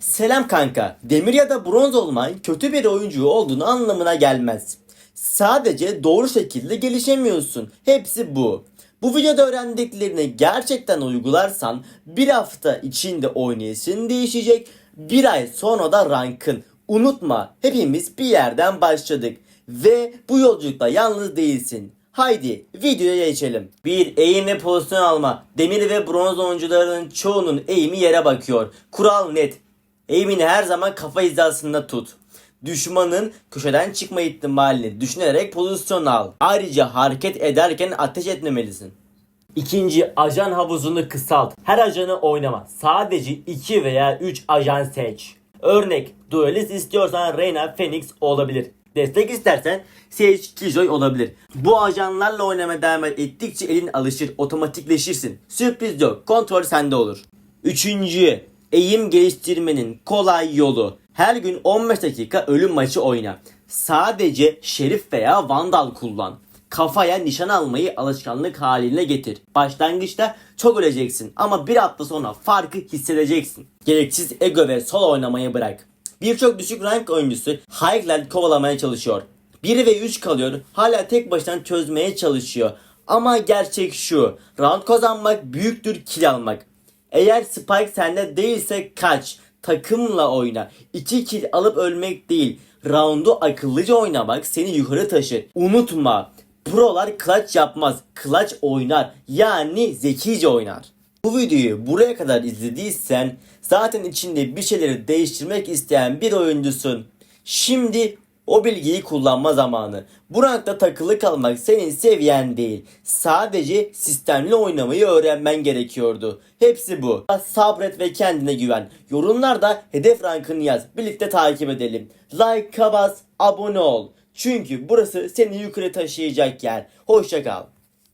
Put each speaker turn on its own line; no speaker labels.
Selam kanka. Demir ya da bronz olman kötü bir oyuncu olduğunu anlamına gelmez. Sadece doğru şekilde gelişemiyorsun. Hepsi bu. Bu videoda öğrendiklerini gerçekten uygularsan bir hafta içinde oynayışın değişecek. Bir ay sonra da rankın. Unutma hepimiz bir yerden başladık. Ve bu yolculukta yalnız değilsin. Haydi videoya geçelim. Bir eğim ve pozisyon alma. Demir ve bronz oyuncularının çoğunun eğimi yere bakıyor. Kural net. Eğimini her zaman kafa hizasında tut. Düşmanın köşeden çıkma ihtimalini düşünerek pozisyon al. Ayrıca hareket ederken ateş etmemelisin. İkinci ajan havuzunu kısalt. Her ajanı oynama. Sadece 2 veya 3 ajan seç. Örnek duelist istiyorsan Reyna Phoenix olabilir. Destek istersen Sage Killjoy olabilir. Bu ajanlarla oynamaya devam ettikçe elin alışır, otomatikleşirsin. Sürpriz yok, kontrol sende olur. Üçüncü, eğim geliştirmenin kolay yolu. Her gün 15 dakika ölüm maçı oyna. Sadece şerif veya vandal kullan. Kafaya nişan almayı alışkanlık haline getir. Başlangıçta çok öleceksin ama bir hafta sonra farkı hissedeceksin. Gereksiz ego ve sol oynamayı bırak. Birçok düşük rank oyuncusu Highland kovalamaya çalışıyor. 1 ve 3 kalıyor. Hala tek başına çözmeye çalışıyor. Ama gerçek şu. Round kazanmak büyüktür kill almak. Eğer Spike sende değilse kaç. Takımla oyna. 2 kill alıp ölmek değil. Round'u akıllıca oynamak seni yukarı taşır. Unutma. Prolar clutch yapmaz. Clutch oynar. Yani zekice oynar. Bu videoyu buraya kadar izlediysen zaten içinde bir şeyleri değiştirmek isteyen bir oyuncusun. Şimdi o bilgiyi kullanma zamanı. Bu rankta takılı kalmak senin seviyen değil. Sadece sistemli oynamayı öğrenmen gerekiyordu. Hepsi bu. Sabret ve kendine güven. Yorumlarda hedef rankını yaz. Birlikte takip edelim. Like bas, abone ol. Çünkü burası seni yukarı taşıyacak yer. Hoşça kal.